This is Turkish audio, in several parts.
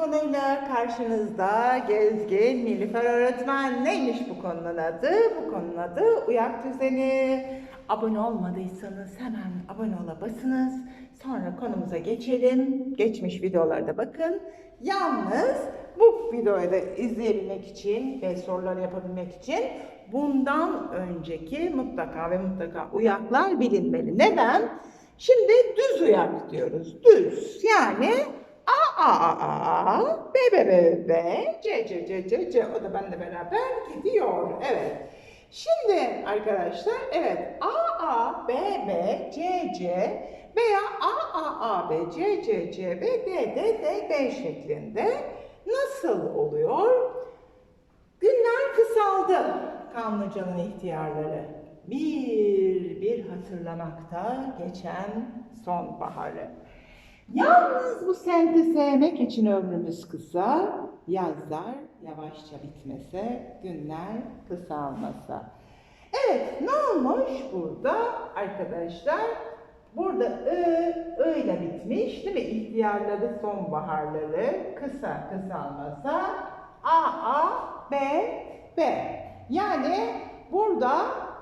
konuyla karşınızda Gezgin Nilüfer Öğretmen. Neymiş bu konunun adı? Bu konunun adı uyak düzeni. Abone olmadıysanız hemen abone ola basınız. Sonra konumuza geçelim. Geçmiş videolarda bakın. Yalnız bu videoyu da izleyebilmek için ve soruları yapabilmek için bundan önceki mutlaka ve mutlaka uyaklar bilinmeli. Neden? Şimdi düz uyak diyoruz. Düz. Yani A A A A B B B B C C C C C o da benimle beraber gidiyor. Evet. Şimdi arkadaşlar evet A A B B C C veya A A A B C C C B D D D B şeklinde nasıl oluyor? Günler kısaldı Kanlıca'nın ihtiyarları. Bir bir hatırlamakta geçen sonbaharı. Yalnız bu semti sevmek için ömrümüz kısa, yazlar yavaşça bitmese, günler kısalmasa. Evet, ne olmuş burada arkadaşlar? Burada ı, ı ile bitmiş değil mi? İhtiyarları, sonbaharları, kısa kısalmasa, a, a, b, b. Yani burada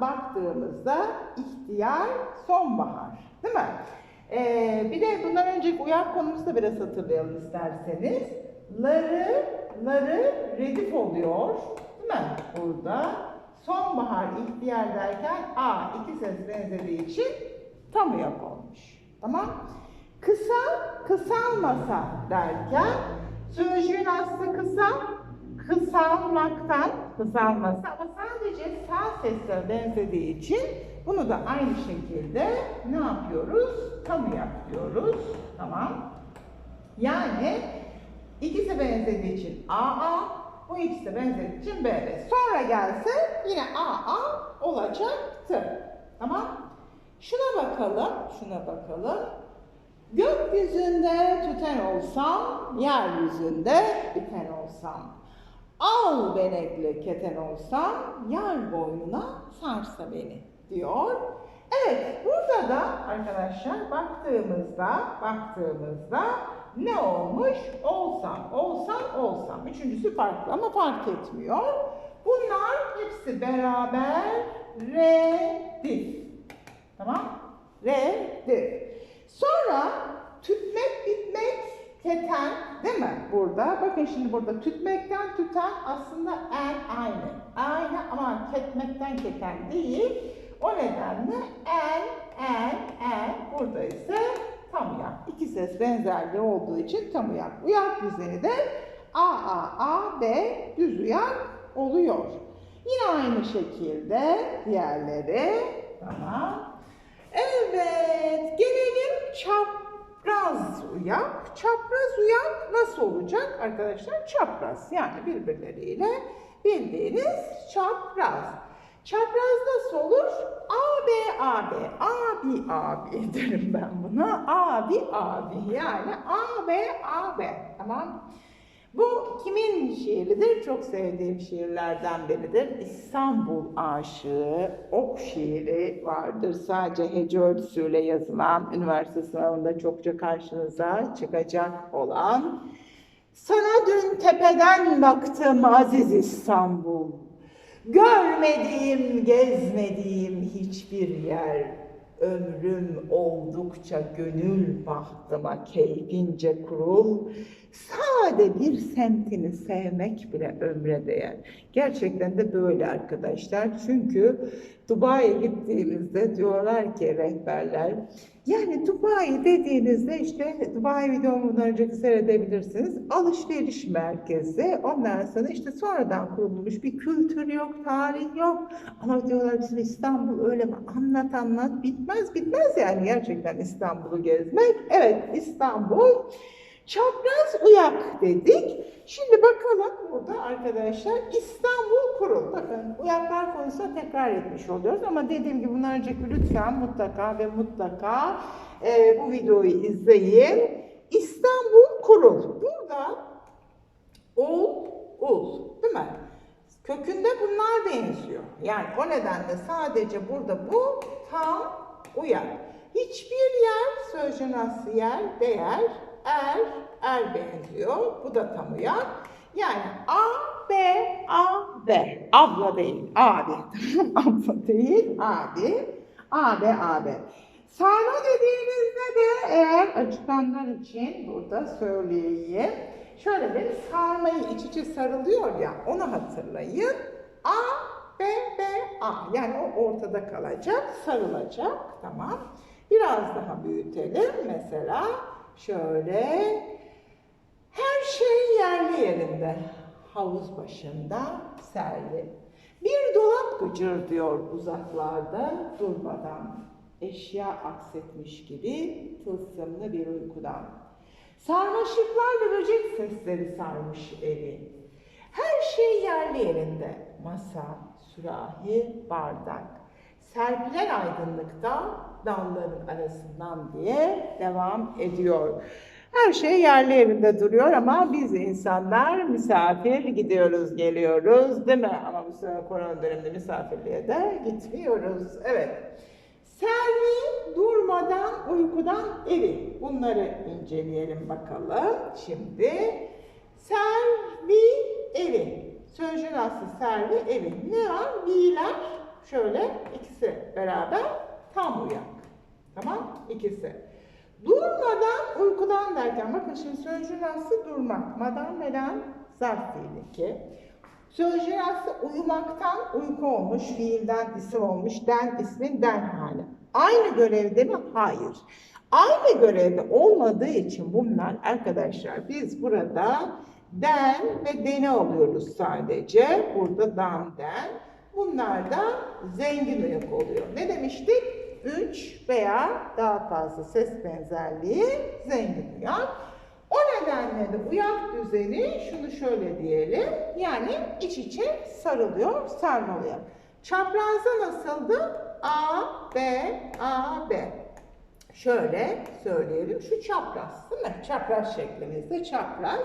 baktığımızda ihtiyar, sonbahar değil mi? Ee, bir de bundan önceki uyak konumuzu da biraz hatırlayalım isterseniz. Ları, ları redif oluyor değil mi? Burada sonbahar ihtiyar derken A iki ses benzediği için tam uyak olmuş. Tamam? Kısa, kısalmasa derken sözcüğün aslı kısa, kısalmaktan kısalması ama sadece sağ sesler benzediği için bunu da aynı şekilde ne yapıyoruz? Tam uyak diyoruz. Tamam. Yani ikisi benzediği için AA, bu ikisi benzediği için BB. Sonra gelse yine AA olacaktı. Tamam. Şuna bakalım, şuna bakalım. Gökyüzünde tüten olsam, yeryüzünde biten olsam. Al benekli keten olsam, yar boynuna sarsa beni diyor. Evet, burada da arkadaşlar baktığımızda, baktığımızda ne olmuş? Olsam, olsam, olsam. Üçüncüsü farklı ama fark etmiyor. Bunlar hepsi beraber redif. Tamam? Redif. Sonra tütmek, bitmek, keten değil mi? Burada. Bakın şimdi burada tütmekten tüten aslında en aynı. Aynı ama ketmekten keten değil. O nedenle en, en, en burada ise tam uyak. İki ses benzerliği olduğu için tam uyak. Uyak düzeni de A, A, A, B düz uyak oluyor. Yine aynı şekilde diğerleri. Tamam. Evet, gelelim çapraz uyak. Çapraz uyak nasıl olacak arkadaşlar? Çapraz yani birbirleriyle bildiğiniz çapraz. Çapraz nasıl olur? AB, AB, abi, abi derim ben buna. Abi, abi yani AB, AB. Tamam. Bu kimin şiiridir? Çok sevdiğim şiirlerden biridir. İstanbul Aşığı, ok şiiri vardır. Sadece hece ölçüsüyle yazılan, üniversite sınavında çokça karşınıza çıkacak olan. Sana dün tepeden baktım aziz İstanbul. Görmediğim, gezmediğim hiçbir yer. Ömrüm oldukça gönül bahtıma keyfince kurul. Sade bir semtini sevmek bile ömre değer. Gerçekten de böyle arkadaşlar. Çünkü Dubai'ye gittiğimizde diyorlar ki rehberler, yani Dubai dediğinizde işte Dubai videomu önceki seyredebilirsiniz. Alışveriş merkezi. Ondan sonra işte sonradan kurulmuş bir kültür yok, tarih yok. Ama diyorlar bizim İstanbul öyle mi? Anlat anlat bitmez bitmez yani gerçekten İstanbul'u gezmek. Evet İstanbul çapraz uyak dedik. Şimdi bakalım burada arkadaşlar İstanbul kurul. Bakın uyaklar konusunda tekrar etmiş oluyoruz ama dediğim gibi bundan önceki lütfen mutlaka ve mutlaka e, bu videoyu izleyin. İstanbul kurul. Burada ul, ul değil mi? Kökünde bunlar benziyor. Yani o nedenle sadece burada bu tam uyak. Hiçbir yer sözcüğün aslı yer, değer er, er benziyor. Bu da tam uyak. Yani A, B, A, B. Abla değil, abi. Abla değil, abi. A, B, A, B. Sarma dediğimizde de eğer açıklanlar için burada söyleyeyim. Şöyle bir sarmayı iç içe sarılıyor ya onu hatırlayın. A, B, B, A. Yani o ortada kalacak, sarılacak. Tamam. Biraz daha büyütelim. Mesela şöyle her şey yerli yerinde. Havuz başında serli. Bir dolap gıcır diyor uzaklarda durmadan. Eşya aksetmiş gibi tılsımlı bir uykudan. Sarmaşıklar ve böcek sesleri sarmış evi. Her şey yerli yerinde. Masa, sürahi, bardak. Serpilen aydınlıkta dalların arasından diye devam ediyor. Her şey yerli yerinde duruyor ama biz insanlar misafir gidiyoruz, geliyoruz değil mi? Ama bu sene korona döneminde misafirliğe de gitmiyoruz. Evet. Selvi durmadan uykudan evi. Bunları inceleyelim bakalım. Şimdi Selvi evi. Sözcüğün aslı Selvi evi. Ne var? Vi'ler şöyle ikisi beraber tam uyak. Tamam? İkisi. Durmadan uykudan derken bakın şimdi sözcüğün durmak. Madan meden zarf fiili ki. Sözcüğün uyumaktan uyku olmuş, fiilden isim olmuş, den ismin den hali. Aynı görevde mi? Hayır. Aynı görevde olmadığı için bunlar arkadaşlar biz burada den ve deni alıyoruz sadece. Burada dan den. Bunlar da zengin uyak oluyor. Ne demiştik? Üç veya daha fazla ses benzerliği zengin uyak. O nedenle de uyak düzeni şunu şöyle diyelim. Yani iç içe sarılıyor, sarmalıyor. Çaprazda nasıldı? A, B, A, B. Şöyle söyleyelim. Şu çapraz değil mi? Çapraz şeklimizde çapraz.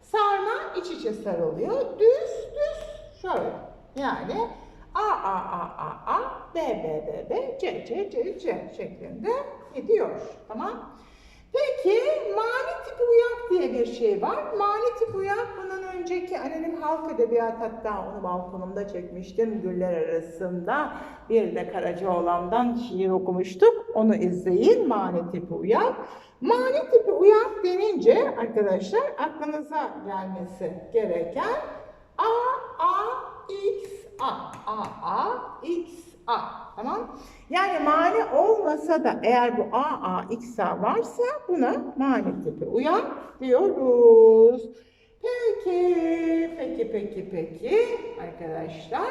Sarma iç içe sarılıyor. Düz düz şöyle. Yani A, A, A, A, A, B, B, B, B, C, C, C, C şeklinde gidiyor. Tamam. Peki mani tipi uyak diye bir şey var. Mani tipi uyak bunun önceki anonim halk edebiyat hatta onu balkonumda çekmiştim güller arasında. Bir de Karacaoğlan'dan şiir okumuştuk. Onu izleyin mani tipi uyak. Mani tipi uyak denince arkadaşlar aklınıza gelmesi gereken A, A, X, A, A, A, X, A. Tamam? Yani mani olmasa da eğer bu A, A, X, A varsa buna mani tipi uyan diyoruz. Peki, peki, peki, peki arkadaşlar.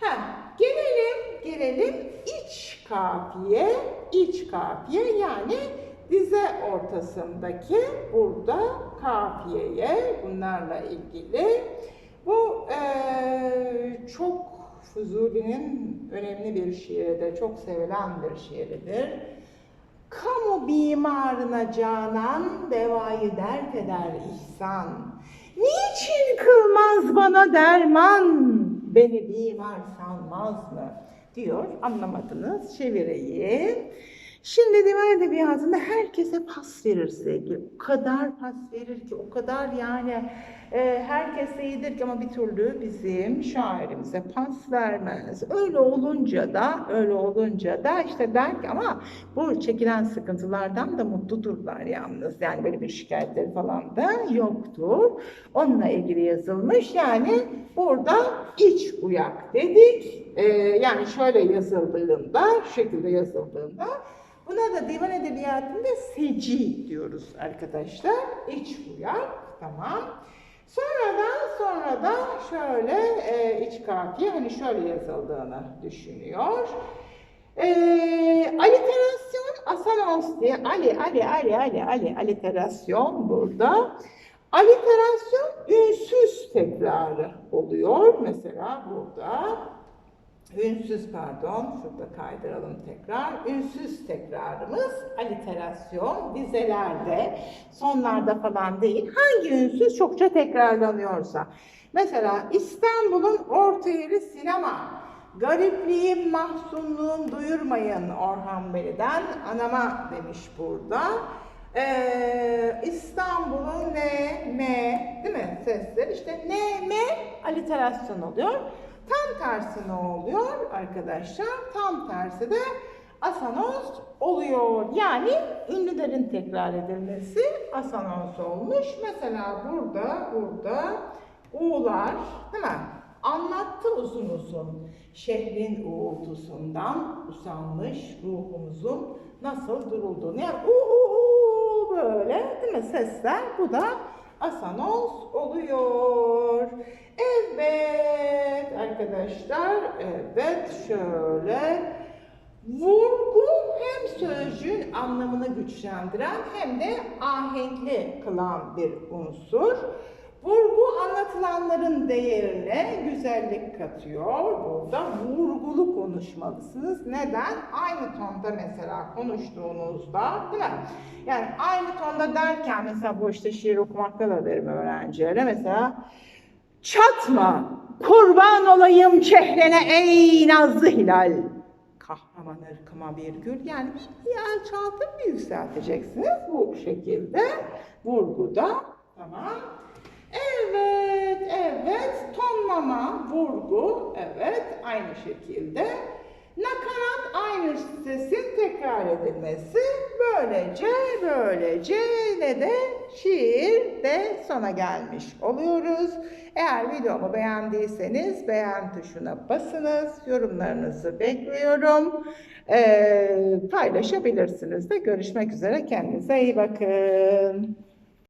Ha, gelelim, gelelim iç kafiye, iç kafiye yani dize ortasındaki burada kafiyeye bunlarla ilgili bu eee, çok Fuzuli'nin önemli bir şiiridir, çok sevilen bir şiiridir. Kamu bimarına canan devayı dert eder ihsan. Niçin kılmaz bana derman, beni bimar sanmaz mı? diyor. Anlamadınız, çevireyim. Şimdi divan edebiyatında herkese pas verir sevgili. O kadar pas verir ki, o kadar yani e, herkes iyidir ki ama bir türlü bizim şairimize pas vermez. Öyle olunca da, öyle olunca da işte der ki ama bu çekilen sıkıntılardan da mutludurlar yalnız. Yani böyle bir şikayetleri falan da yoktur. Onunla ilgili yazılmış. Yani burada iç uyak dedik. E, yani şöyle yazıldığında, şekilde yazıldığında Buna da divan edebiyatında seci diyoruz arkadaşlar. İç uyak, tamam. Sonradan sonra da şöyle e, iç kafiye hani şöyle yazıldığını düşünüyor. E, aliterasyon asanos diye Ali, Ali, Ali, Ali, Ali, aliterasyon burada. Aliterasyon ünsüz tekrarı oluyor. Mesela burada Ünsüz pardon, şurada kaydıralım tekrar. Ünsüz tekrarımız aliterasyon dizelerde, sonlarda falan değil. Hangi ünsüz çokça tekrarlanıyorsa. Mesela İstanbul'un orta yeri sinema. Garipliğim, mahzunluğum duyurmayın Orhan Veli'den anama demiş burada. Ee, İstanbul'un ne, me, değil mi sesler? İşte ne, me aliterasyon oluyor. Tam tersi ne oluyor arkadaşlar? Tam tersi de asanos oluyor. Yani ünlülerin tekrar edilmesi asanos olmuş. Mesela burada, burada u'lar değil mi? Anlattı uzun uzun. Şehrin uğultusundan usanmış ruhumuzun nasıl durulduğunu. Yani u u u böyle değil mi sesler? Bu da asanos oluyor. Evet arkadaşlar, evet şöyle Vurgu hem sözcüğün anlamını güçlendiren hem de ahenkli kılan bir unsur. Vurgu anlatılanların değerine güzellik katıyor. Burada vurgulu konuşmalısınız. Neden? Aynı tonda mesela konuştuğunuzda değil mi? Yani aynı tonda derken mesela bu işte şiir okumakta da derim öğrencilere mesela Çatma, kurban olayım çehrene ey nazlı hilal kahraman ırkıma bir gül. Yani bir alçaltıp yükselteceksiniz bu şekilde vurguda. Tamam. Evet, evet. Tonlama, vurgu, evet. Aynı şekilde. Nakarat aynı sesin tekrar edilmesi. Böylece, böylece ne de şiir de sona gelmiş oluyoruz. Eğer videomu beğendiyseniz beğen tuşuna basınız. Yorumlarınızı bekliyorum. Ee, paylaşabilirsiniz de. Görüşmek üzere. Kendinize iyi bakın.